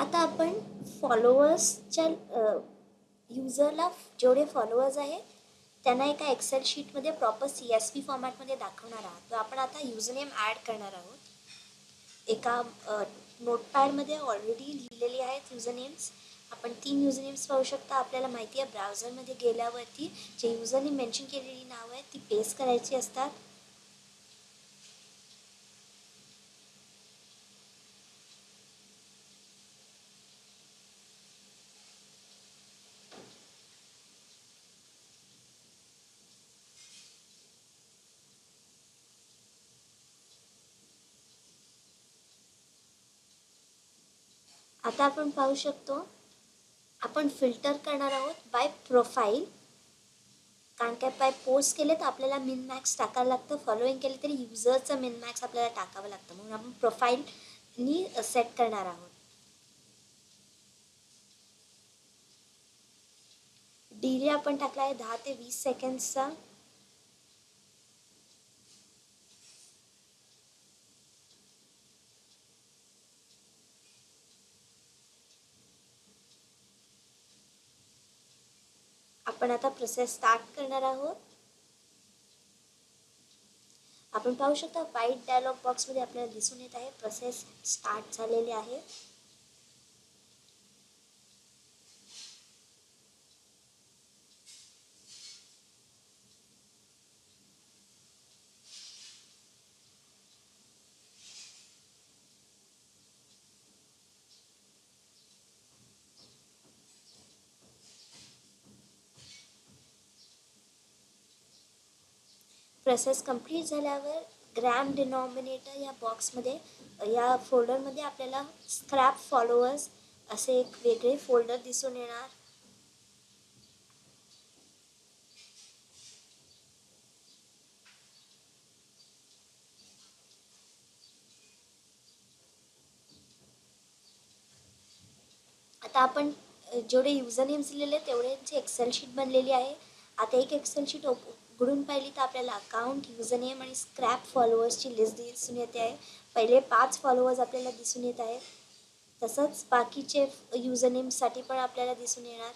आता आपण फॉलोअर्सच्या युजरला जेवढे फॉलोअर्स आहे त्यांना एका एक्सेल शीटमध्ये प्रॉपर सी एस पी फॉर्मॅटमध्ये दाखवणार आहात. तर आपण आता युजरनेम ॲड करणार आहोत. एका नोटपॅडमध्ये ऑलरेडी लिहिलेली आहेत युजरनेम्स आपण तीन युजरनेम्स पाहू शकता. आपल्याला माहिती आहे ब्राउझरमध्ये गेल्यावरती जे युजरने मेन्शन केलेली नावं आहेत ती पेस्ट करायची असतात. आता आपण पाहू शकतो आपण फिल्टर करणार आहोत बाय प्रोफाईल कारण काय बाय पोस्ट केले तर आपल्याला मिन मॅक्स टाकायला लागतं. फॉलोईंग केले तरी युजरचं मिन मॅक्स आपल्याला टाकावं लागतं. म्हणून आपण प्रोफाईलनी सेट करणार आहोत. डिले आपण टाकला आहे दहा ते वीस सेकंड्सचा आपण आता प्रोसेस स्टार्ट करणार आहोत. आपण पाहू शकता व्हाईट डायलॉग बॉक्समध्ये आपल्याला दिसून येत आहे प्रोसेस स्टार्ट झालेली आहे. प्रोसेस कंप्लीट झाल्यावर ग्रॅम डिनॉमिनेटर या बॉक्समध्ये या फोल्डरमध्ये आपल्याला स्क्रॅप फॉलोअर्स असे एक वेगळे फोल्डर दिसून येणार. आता आपण जेवढे युजर नेम्स लिहिले तेवढ्यांची एक्सेल शीट बनलेली आहे. आता एक एक्सेल शीट उघडून पाहिली तर आपल्याला अकाउंट युजनेम आणि स्क्रॅप फॉलोअर्सची लिस्ट दिसून येते आहे. पहिले पाच फॉलोअर्स आपल्याला दिसून येत आहेत तसंच बाकीचे युजनेमसाठी पण आपल्याला दिसून येणार.